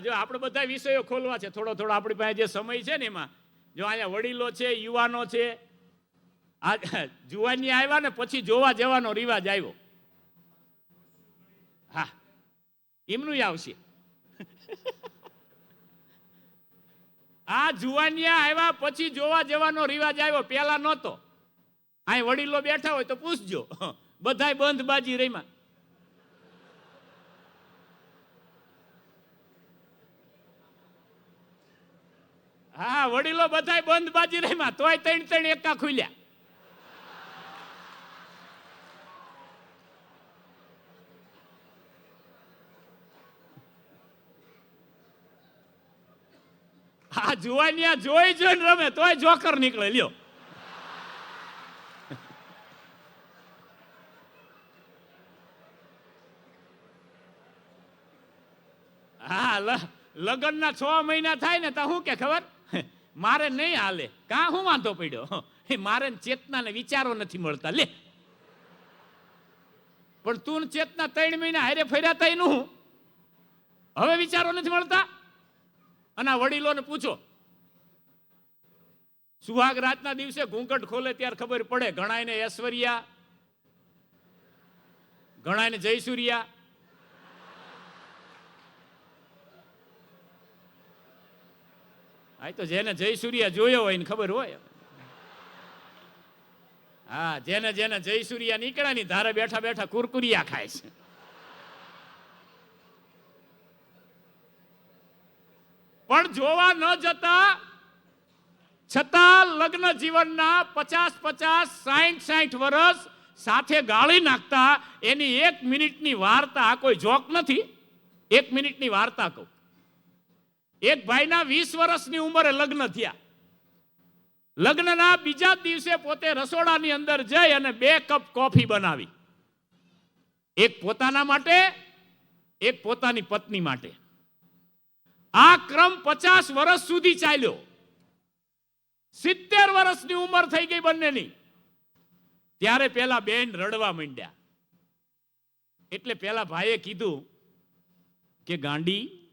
જો આપણે બધા વિષયો ખોલવા છે, થોડો થોડો આપણી પાસે જે સમય છે ને એમાં, જો અહીંયા વડીલો છે, યુવાનો છે, આ જુવાની આવ્યા ને પછી જોવા જવાનો રિવાજ આવ્યો. હા, એમનું આવશે. આ જુવાનિયા આવ્યા પછી જોવા જવાનો રિવાજ આવ્યો પેલા નહોતો. અહીં વડીલો બેઠા હોય તો પૂછજો. બધાય બંધ બાજી રહીમાં હા, વડીલો બધાય બંધ બાજી રહીમાં તોય ત્રણ ત્રણ એકા ખુલ્યા. હા, જુવાનિયા જોઈ જોઈને રમે, તોય જોકર નીકળે, લ્યો. હા લગ્નના છ મહિના થાય ને, તો શું કે ખબર? મારે નહીં હાલે. કાં હું વાંધો પડ્યો? એ મારે ને ચેતનાને વિચારો નથી મળતા. લે. પણ તું ચેતના ત્રણ મહિના હારે ફર્યા તા એનું હવે વિચારો નથી મળતા? અને આ વડીલોને પૂછો. સુહાગ રાતના દિવસે ઘૂંઘટ ખોલે ત્યારે ખબર પડે ઘણાયને ઐશ્વર્યા ઘણાયને જયસૂર્યા આ તો જેને જય સૂર્ય જોયો હોય ને ખબર હોય. હા, જેને જેને જયસૂર્યા નીકળ્યા ની ધારે બેઠા બેઠા કુરકુરિયા ખાય છે. પણ જોવા ન જતા, છતાં લગ્ન જીવનના પચાસ પચાસ સાઠ સાઠ વર્ષ સાથે ગાળી નાખતા એની એક મિનિટની વાર્તા કોઈ જોક નથી? એક મિનિટની વાર્તા કહું. એક ભાઈના વીસ વર્ષની ઉંમરે લગ્ન થયા. લગ્નના બીજા દિવસે પોતે રસોડાની અંદર જઈ અને બે કપ કોફી બનાવી. એક પોતાના માટે, એક પોતાની પત્ની માટે. આ ક્રમ પચાસ વર્ષ સુધી ચાલ્યો. સિત્તેર વર્ષની ઉંમર થઈ ગઈ બંનેની. ત્યારે પેલા બેન રડવા માંડ્યા. એટલે પેલા ભાઈએ કીધું કે ગાંડી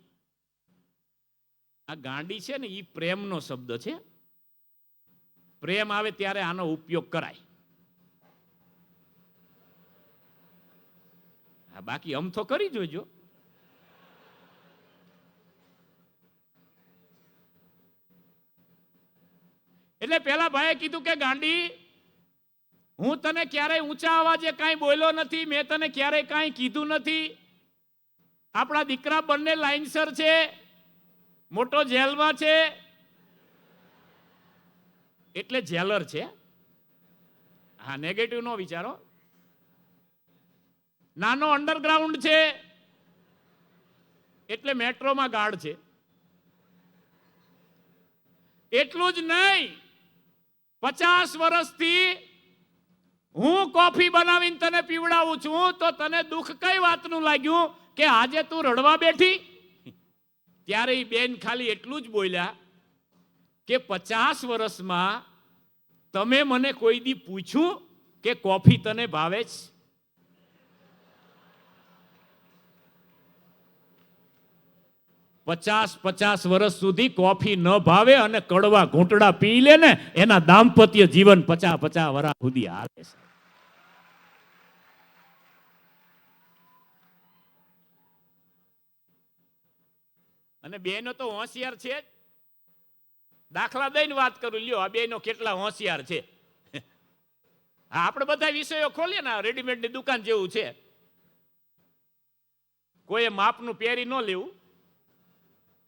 આ ગાંડી છે ને એ પ્રેમનો શબ્દ છે. પ્રેમ આવે ત્યારે આનો ઉપયોગ કરાય. હા, બાકી અમ તો કરી જોજો. એટલે પેલા ભાઈએ કીધું કે, ગાંડી, હું તને ક્યારેય ઊંચા અવાજે કાંઈ બોલ્યો નથી, મેં તને ક્યારેય કાંઈ કીધું નથી. આપણા દીકરા બંને લાઇનસર છે. મોટો જેલમાં છે. એટલે જેલર છે. હા નેગેટિવ નો વિચારો. નાનો અંડરગ્રાઉન્ડ છે. એટલે મેટ્રોમાં ગાર્ડ છે. એટલું જ નહીં, પચાસ વર્ષથી હું કોફી બનાવીને તને પીવડાવું છું, તો તને દુઃખ કઈ વાતનું લાગ્યું કે આજે તું રડવા બેઠી? ત્યારે એ બેન ખાલી એટલું જ બોલ્યા કે પચાસ વર્ષમાં તમે મને કોઈ દી પૂછ્યું કે કોફી તને ભાવે છે? પચાસ પચાસ વર્ષ સુધી કોફી ન ભાવે અને કડવા ઘૂંટડા પી લે ને એના દાંપત્ય જીવન પચાસ પચાસ વર્ષ સુધી હાલે છે. અને બેનો તો હોશિયાર છે જ. દાખલા દઈને વાત કરું, લ્યો, આ બેનો કેટલા હોશિયાર છે. હા, આપણે બધા વિષયો ખોલીએ ને રેડીમેડની દુકાન જેવું છે. કોઈએ માપનું પહેરી ન લેવું.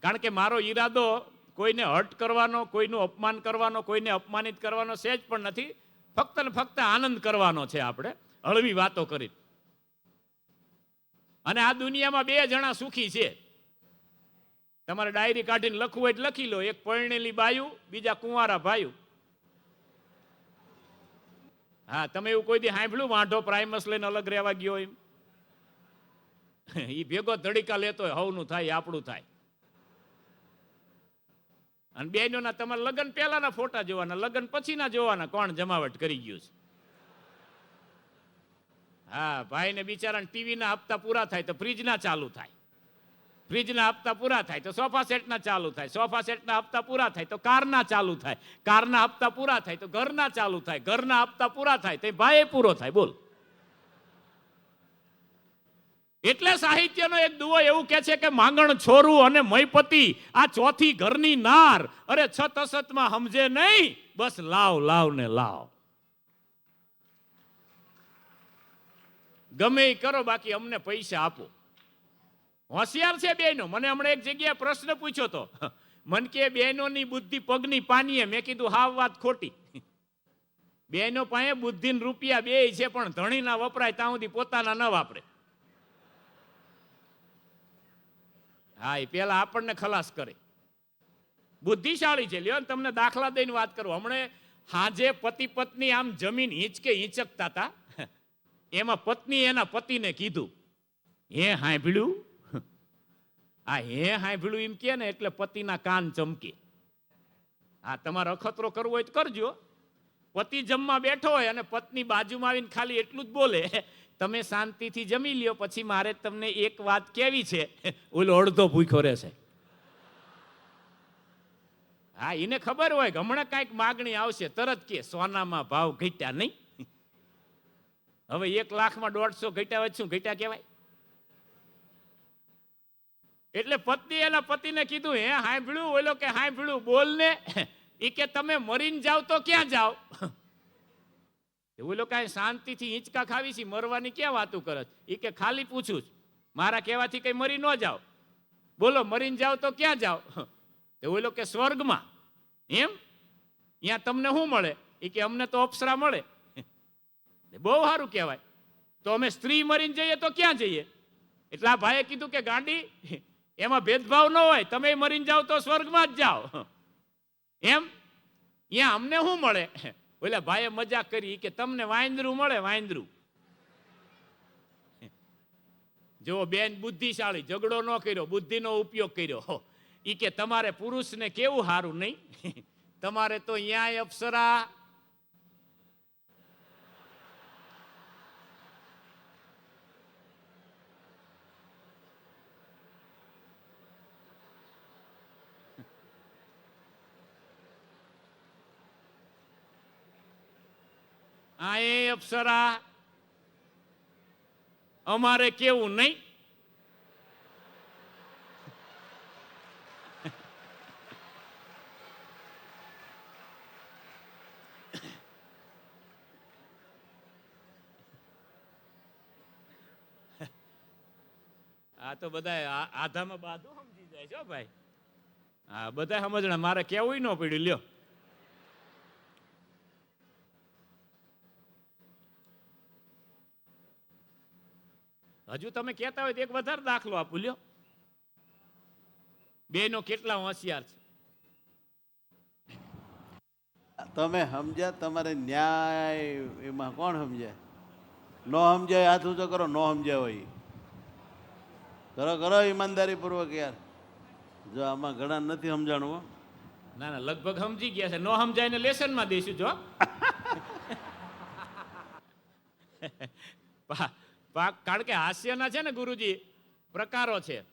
કારણ કે મારો ઈરાદો કોઈને હર્ટ કરવાનો, કોઈનું અપમાન કરવાનો, કોઈને અપમાનિત કરવાનો સેજ પણ નથી. ફક્ત ને ફક્ત આનંદ કરવાનો છે આપણે, હળવી વાતો કરી અને આ દુનિયામાં બે જણા સુખી છે. તમારે ડાયરી કાઢીને લખવું હોય લખી લો. એક પરણેલી બાયું, બીજા કુંવારા ભાયુ. હા, તમે એવું કોઈ દી સાંભળ્યું? વાંઢો પ્રાઇમસ લઈને અલગ રહેવા ગયો એમ? એ ભેગો ધડીકા લેતો હોય, હવનું થાય, આપણું થાય. અને બેનોના તમારે લગ્ન પહેલાના ફોટા જોવાના, લગ્ન પછીના જોવાના, કોણ જમાવટ કરી ગયું છે? હા, ભાઈને બિચારાને ટીવીના હપ્તા પૂરા થાય તો ફ્રીજના ચાલુ થાય. ફ્રીજના હપ્તા પૂરા થાય તો સોફા સેટના ચાલુ થાય, સોફા સેટના હપ્તા પૂરા થાય તો કારના ચાલુ થાય, કારના હપ્તા પૂરા થાય તો ઘરના ચાલુ થાય, ઘરના હપ્તા પૂરા થાય તો ભાઈ પૂરો થાય, બોલ. એટલે સાહિત્યનો એક દુવો એવું કે છે કે માંગણ છોરું અને મયપતિ, આ ચોથી ઘરની નાર, અરે છત અસતમાં સમજે નહીં, બસ લાવ લાવ ને લાવ. ગમે એ કરો, બાકી અમને પૈસા આપો. હોશિયાર છે બેનો મને હમણાં એક જગ્યાએ પ્રશ્ન પૂછ્યો તો. મન કે બહેનોની બુદ્ધિ પગની પાનીએ મેં કીધું, હાવ વાત ખોટી. બહેનો પાસે બુદ્ધિ રૂપિયા બે છે, પણ ધણીના વપરાય ત્યાં સુધી પોતાના ન વાપરે. હા, એ પેલા આપણને ખલાસ કરે. બુદ્ધિશાળી છે. લ્યો ને, તમને દાખલા દઈને વાત કરું. હમણે હાજે પતિ પત્ની આમ જમીન હિંચકે હિંચકતા હતા એમાં પત્ની એના પતિને કીધું એ હાંભળ્યું? આ હે હાંભળ્યું એમ કે ને એટલે પતિના કાન ચમકે. આ તમારો અખતરો કરવો હોય તો કરજો. પતિ જમવા બેઠો હોય અને પત્ની બાજુમાં આવીને ખાલી એટલું જ બોલે, તમે શાંતિથી જમી લ્યો, પછી મારે તમને એક વાત કેવી છે. ઓલો અડધો ભૂખ્યો રહેશે હા, એને ખબર હોય કે હમણાં કાંઈક માગણી આવશે, તરત કે, સોનામાં ભાવ ઘટ્યા નહીં. હવે એક લાખમાં દોઢસો ઘટ્યા શું ઘટ્યા કહેવાય? એટલે પત્ની એના પતિને કીધું, હે, હાંભળ્યું? ઓલો કે, હાંભળ્યું. બોલ ને એ કે તમે મરીને જાવ તો ક્યાં જાવ? ઓલો કાંઈ શાંતિથી હિંચકા ખાવી છે, મરવાની ક્યાં વાતું કરે એ કે, ખાલી પૂછું છું, મારા કહેવાથી કંઈ મરી ન જાઓ બોલો, મરીને જાવ તો ક્યાં જાઓ તો ઓલો કે, સ્વર્ગમાં. એમ? ત્યાં તમને શું મળે? એ કે, અમને તો અપ્સરા મળે. બહુ સારું કહેવાય. તો અમે સ્ત્રી મરીને જઈએ તો ક્યાં જઈએ? એટલે આ ભાઈએ કીધું કે, ગાંડી એમાં ભેદભાવ ન હોય, તમે મરીને જાઓ તો સ્વર્ગમાં જ જાઓ. એમ? ત્યાં અમને શું મળે? ઓલા ભાઈએ મજાક કરી કે તમને વાંદરું મળે વાંદરું. જો બેન બુદ્ધિશાળી, ઝઘડો ન કર્યો, બુદ્ધિનો ઉપયોગ કર્યો. ઈ કે તમારે પુરુષને કેવું સારું નહીં? તમારે તો અહીંયા અપ્સરા આ એ અપ્સરા. અમારે કેવું નહીં? આ તો બધા આધામાં બાધું સમજી જાય છો ભાઈ. હા બધા સમજણા. મારે કેવું ન પડ્યું, લ્યો. હજુ તમે કહેતા હોય તો એક વધારે દાખલો આપું લ્યો. બેનો કેટલા હોશિયાર છે? તમે સમજ્યા? તમારે ન્યાય એમાં કોણ સમજાય ન સમજાય હાથ ઊંચો કરો ન સમજાય હોય. કરો કરો ઈમાનદારી પૂર્વક યાર. જો આમાં ઘણા નથી સમજાણું ના ના લગભગ સમજી ગયા છે. ન સમજાય ને લેસનમાં દઈશું જો. કારણ કે હાસ્યના છે ને ગુરુજી, પ્રકારો છે.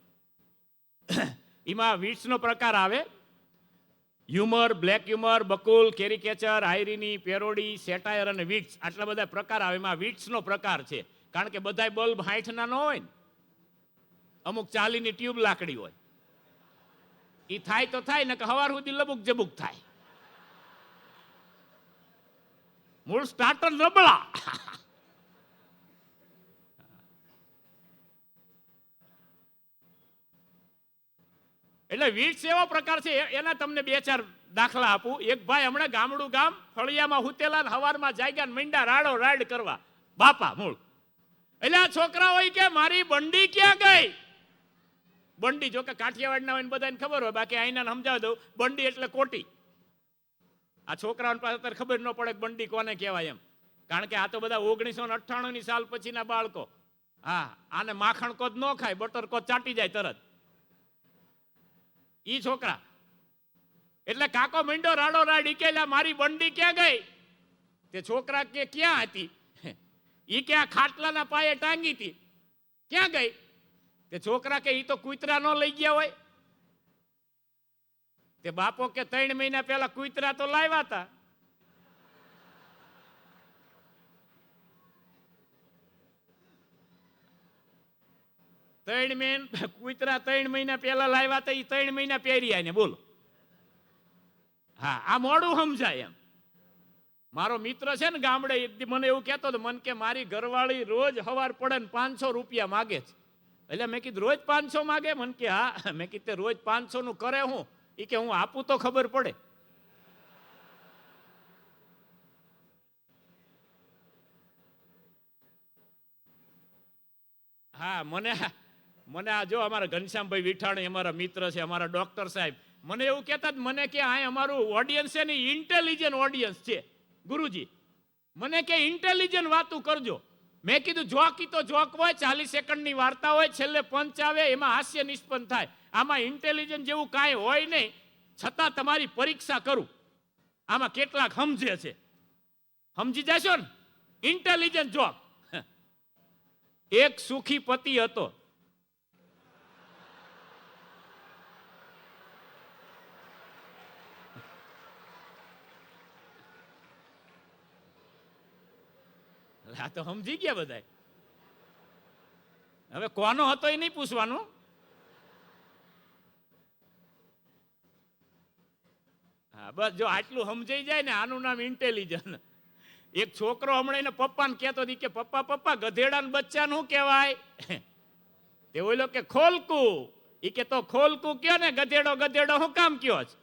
એમાં વીટ્સનો પ્રકાર આવે. હ્યુમર, બ્લેક હ્યુમર, બકુલ, કેરિકેચર, આયરીની, પેરોડી, સેટાયર અને વીટ્સ. આટલા બધા પ્રકાર આવે. એમાં વીટ્સનો પ્રકાર છે. કારણ કે બધાય બલ્બ હાઈઠના ન હોય ને. અમુક ચાલીની ટ્યુબ લાકડી હોય. એ થાય તો થાય ને કે હવાર સુધી લબુક જબુક થાય. મૂળ સ્ટાર્ટર નબળા. એટલે વીટ્સ એવો પ્રકાર છે એના તમને બે ચાર દાખલા આપું. એક ભાઈ હમણાં ગામડું ગામ, ફળિયામાં હુતેલા હવારમાં જાગ્યા મીંડા રાડો રાડ કરવા. બાપા, મૂળ. એટલે આ છોકરા હોય કે, મારી બંડી ક્યાં ગઈ? બંડી જો કે કાઠિયાવાડના હોય બધાને ખબર હોય, બાકી અહીંના સમજાવી દઉં. બંડી એટલે કોટી. આ છોકરાઓને પાસે અત્યારે ખબર ન પડે બંડી કોને કહેવાય એમ. કારણ કે આ તો બધા ઓગણીસો ને અઠ્ઠાણું ની સાલ પછીના બાળકો. હા, આને માખણ કોદ ન ખાય, બટર કોદ ચાટી જાય તરત. ઈ છોકરા. એટલે કાકો મંડો રાડો રાડ ઈકેલા મારી બંડી ક્યાં ગઈ? તે છોકરા કે ક્યાં હતી? ઈ કે આ ખાટલાના પાયે ટાંગી હતી? ક્યાં ગઈ? તે છોકરા કે ઈ તો કૂતરા ન લઈ ગયા હોય? તે બાપો કે ત્રણ મહિના પહેલા કૂતરા તો લાવ્યા હતા. ત્રણ મહિના, કૂતરા ત્રણ મહિના પહેલા લાવ્યા તો એ ત્રણ મહિના પહેર્યા ને, બોલો. હા, આ મોડું સમજાય એમ. મારો મિત્ર છે ને ગામડે, એક મને એવું કહેતો હતો મને કે મારી ઘરવાળી રોજ હવાર પડે ને પાંચસો રૂપિયા માગે છે. એટલે મેં કીધું, રોજ પાંચસો માગે? મને કે, હા. મેં કીધું રોજ પાંચસો નું કરે હું. એ કે, હું આપું તો ખબર પડે. હા, મને મને આ જો અમારા ઘનશ્યામભાઈ વિઠાણી, અમારા મિત્ર છે, અમારા ડોક્ટર સાહેબ, મને એવું કહેતા જ મને કે આ અમારું ઓડિયન્સ છે ને ઇન્ટેલિજન્ટ ઓડિયન્સ છે. ગુરુજી, મને કે ઇન્ટેલિજન્ટ વાતું કરજો. મેં કીધું, જોક તો જોક હોય, ચાલીસ સેકન્ડની વાર્તા હોય, છેલ્લે પંચ આવે, એમાં હાસ્ય નિષ્પન્ન થાય. આમાં ઇન્ટેલિજન્ટ જેવું કાંઈ હોય નહીં, છતાં તમારી પરીક્ષા કરું. આમાં કેટલાક સમજે છે. સમજી જશો ને? Intelligent joke. એક સુખી પતિ હતો. આ તો સમજી ગયા બધા હવે કોનો હતો એ નહીં પૂછવાનું. હા, બસ જો આટલું સમજાઈ જાય ને, આનું નામ ઇન્ટેલિજન્ટ એક છોકરો હમણાં એને પપ્પાને કહેતો હતી કે, પપ્પા પપ્પા ગધેડા ને બચ્ચાનું શું કહેવાય? તે ઓલો કે, ખોલકું. એ કે, તો ખોલકું કયો ને? ગધેડો ગધેડો, હું કામ કયો છે?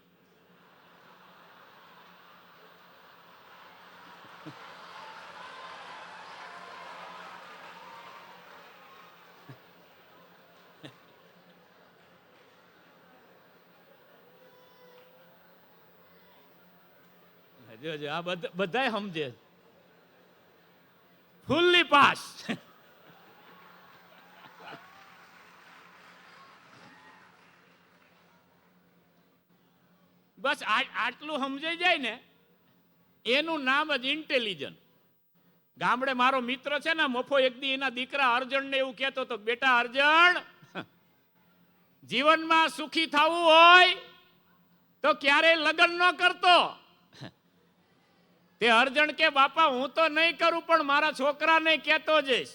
જોજો આ બધા, બધાય સમજે. Fully pass. બસ આટલું સમજાઈ જાય ને, એનું નામ જ ઇન્ટેલિજન્ટ ગામડે મારો મિત્ર છે ને, મફો એક દી એના દીકરા અર્જણ ને એવું કહેતો હતો, બેટા અર્જણ, જીવનમાં સુખી થવું હોય તો ક્યારેય લગ્ન ન કરતો. તે અર્જણ કે બાપા હું તો નહીં કરું પણ મારા છોકરાને કહેતો જઈશ.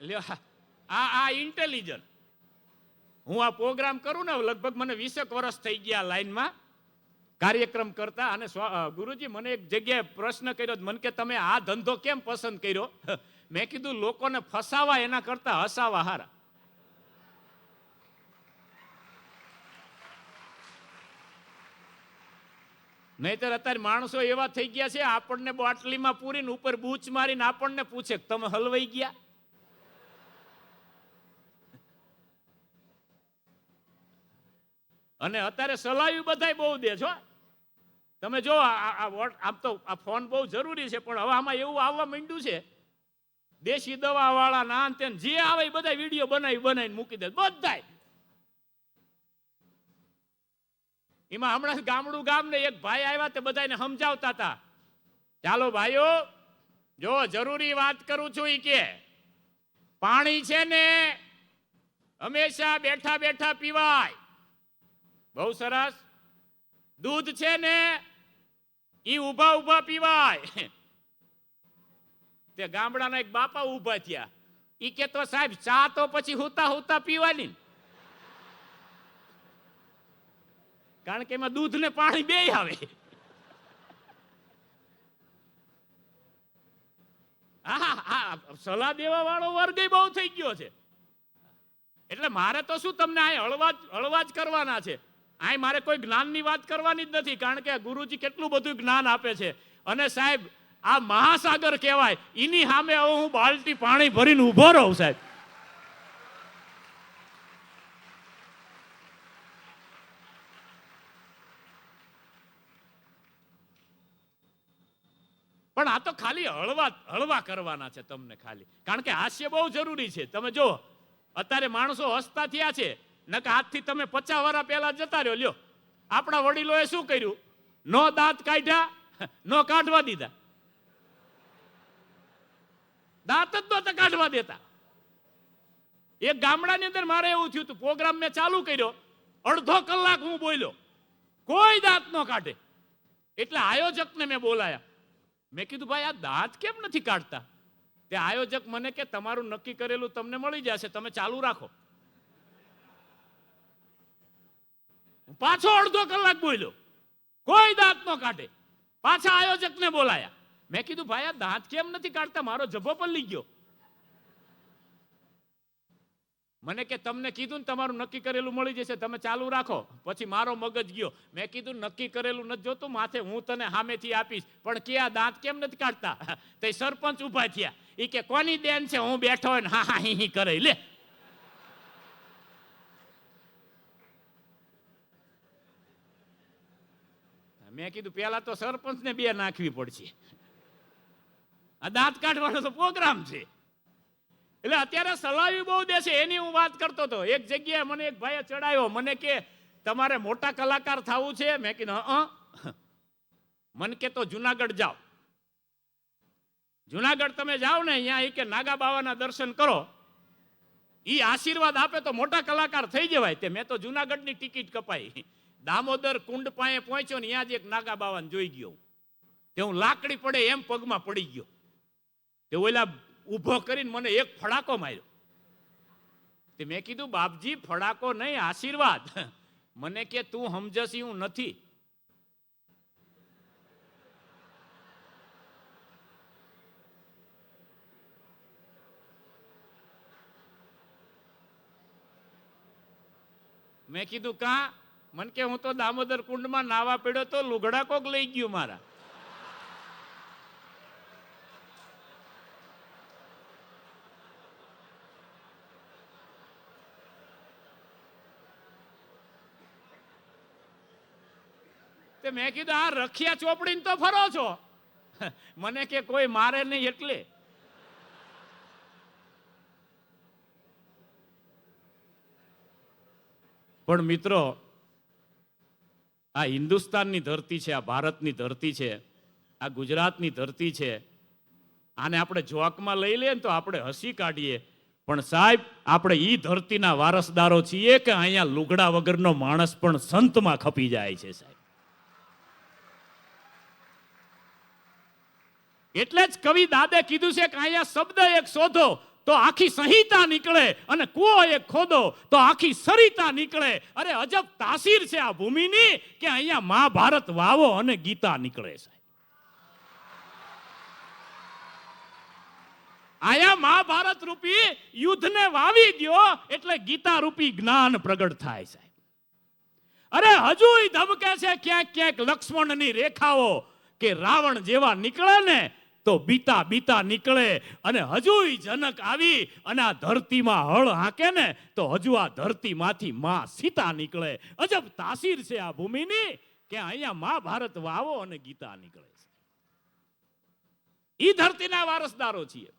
લ્યો, આ આ ઇન્ટેલિજન્ટ હું આ પ્રોગ્રામ કરું ને લગભગ મને વીસેક વર્ષ થઈ ગયા લાઈનમાં. કાર્યક્રમ કરતા અને ગુરુજી મને એક જગ્યાએ પ્રશ્ન કર્યો મને કે તમે આ ધંધો કેમ પસંદ કર્યો? મેં કીધું, લોકોને ફસાવા, એના કરતા હસાવા હારા. નહીતર અત્યારે માણસો એવા થઈ ગયા છે, આપણને બોટલીમાં પૂરીને ઉપર બૂચ મારીને આપણને પૂછે તમે હલવાઈ ગયા? અને અત્યારે સલાહી બધાય બહુ દે છો તમે જો આ- વોટ આમ તો આ ફોન બહુ જરૂરી છે, પણ હવે આમાં એવું આવવા માંડ્યું છે, દેશી દવા વાળા ના અંતે જે આવે એ બધા વીડિયો બનાવી બનાવીને મૂકી દે બધા એમાં હમણાં ગામડું ગામ ને એક ભાઈ આવ્યા તે બધાને સમજાવતા હતા. ચાલો ભાઈઓ, જો જરૂરી વાત કરું છું એ કે, પાણી છે ને હંમેશા બેઠા બેઠા પીવાય. બહુ સરસ. દૂધ છે ને ઈ ઊભા ઊભા પીવાય. તે ગામડાના એક બાપા ઊભા થયા. એ કે તો સાહેબ, ચા તો પછી હુતા હુતા પીવાની કારણ કે એમાં દૂધ ને પાણી બે આવે. હા હા સલાહ દેવા વાળો વર્ગ બહુ થઈ ગયો છે. એટલે મારે તો શું તમને આ હળવા જ- હળવા જ કરવાના છે? આ મારે કોઈ જ્ઞાનની વાત કરવાની જ નથી, કારણ કે ગુરુજી કેટલું બધું જ્ઞાન આપે છે. અને સાહેબ, આ મહાસાગર કહેવાય એની સામે હવે હું બાલટી પાણી ભરીને ઊભો રહું, સાહેબ. પણ આ તો ખાલી હળવા હળવા કરવાના છે તમને ખાલી. કારણ કે હાસ્ય બહુ જરૂરી છે. તમે જો અત્યારે માણસો હસતા થયા છે. નકા આજથી તમે પચાસ વર્ષ પહેલા જતા રહ્યો, લ્યો. આપણા વડીલોએ શું કર્યું? નો દાંત કાઢ્યા, નો કાઢવા દીધા. દાંત જ નહોતા કાઢવા દેતા. એક ગામડાની અંદર મારે એવું થયું હતું, પ્રોગ્રામ મેં ચાલુ કર્યો, અડધો કલાક હું બોલ્યો, કોઈ દાંત ન કાઢે. એટલે આયોજકને મેં બોલાયા. મેં કીધું, ભાઈ, આ દાંત કેમ નથી કાઢતા? તે આયોજક મને કે, તમારું નક્કી કરેલું તમને મળી જશે, તમે ચાલુ રાખો. પાછો અડધો કલાક બોલ્યો. કોઈ દાંત ન કાઢે. પાછા આયોજકને બોલાયા. મેં કીધું, ભાઈ, આ દાંત કેમ નથી કાઢતા? મારો જભો પલ્લી ગયો. મને કે, તમને કીધું ને તમારું નક્કી કરેલું મળી જશે. તમે ચાલુ રાખો. પછી મારો મગજ ગયો. મેં કીધું, નક્કી કરેલું નથી જોતું. માથે હું તને સામેથી આપીશ. પણ કે આ દાંત કેમ નથી કાઢતા? તે સરપંચ ઊભા થયા. એ કે, કોની દેન છે? હું બેઠો હોય ને. હા હા હી કરે લે. મેં કીધું પેલા તો સરપંચને બે નાખવી પડશે. આ દાંત કાઢવાનો તો પ્રોગ્રામ છે. એટલે અત્યારે સલાવી બહુ દે છે, એની હું વાત કરતો હતો. એક જગ્યાએ મને એક ભાઈએ ચડાયો મને કે, તમારે મોટા કલાકાર થવું છે? મેં કીધું, હ મન કે, તો જુનાગઢ જાઓ. જુનાગઢ તમે જાઓ ને, અહીંયા એ કે નાગા બાવાના દર્શન કરો. એ આશીર્વાદ આપે તો મોટા કલાકાર થઈ જવાય તે. મેં તો જુનાગઢની ટિકિટ કપાઈ. દામોદર કુંડ પાસે પહોંચ્યો ને ત્યાં જ એક નાગા બાવાને જોઈ ગયો. તે હું લાકડી પડે એમ પગમાં પડી ગયો. તે ઓલા ઊભો કરીને મને એક ફડાકો માર્યો. તે મેં કીધું, બાપજી, ફડાકો નહીં, આશીર્વાદ. મને કે, તું સમજસી હું નથી. મેં કીધું, કા? મન કે હું તો દામોદર કુંડમાં નાવા પીડ્યો તો લુગડા કોક લઈ ગયું મારા. તે મેં કીધું, આ રખિયા ચોપડીને તો ફરો છો. મને કે, કોઈ મારે નહીં એટલે. પણ મિત્રો આ હિન્દુસ્તાનની ધરતી છે, આ ભારતની ધરતી છે, આ ગુજરાતની ધરતી છે. આને આપણે જોકમાં લઈ લઈએ ને તો આપણે હસી કાઢીએ. પણ સાહેબ, આપણે ઈ ધરતીના વારસદારો છીએ કે અહીંયા લુગડા વગરનો માણસ પણ સંતમાં ખપી જાય છે સાહેબ? એટલે જ કવિ દાદે કીધું છે કે અહીંયા શબ્દ એક શોધો. તો આખી સંહિતા નીકળે અને કુવો એક ખોદો, તો આખી સરિતા નીકળે. અરે અજબ તાસીર છે આ ભૂમિની કે અહીંયા મહાભારત વાવો અને ગીતા નીકળે છે. આયા મહાભારત રૂપી યુદ્ધને વાવી દ્યો એટલે ગીતા રૂપી જ્ઞાન પ્રગટ થાય સાહેબ અરે હજુ ધબકે છે ક્યાંક ક્યાંક લક્ષ્મણની રેખાઓ કે રાવણ જેવા નીકળે ને તો બીતા બીતા નીકળે અને હજુ જનક આવી અને આ ધરતીમાં હળ હાંકે ને તો હજુ આ ધરતીમાંથી માં સીતા નીકળે. અજબ તાસીર છે આ ભૂમિની કે અહીંયા મહાભારત વાવો અને ગીતા નીકળે છે. એ ધરતીના વારસદારો છીએ.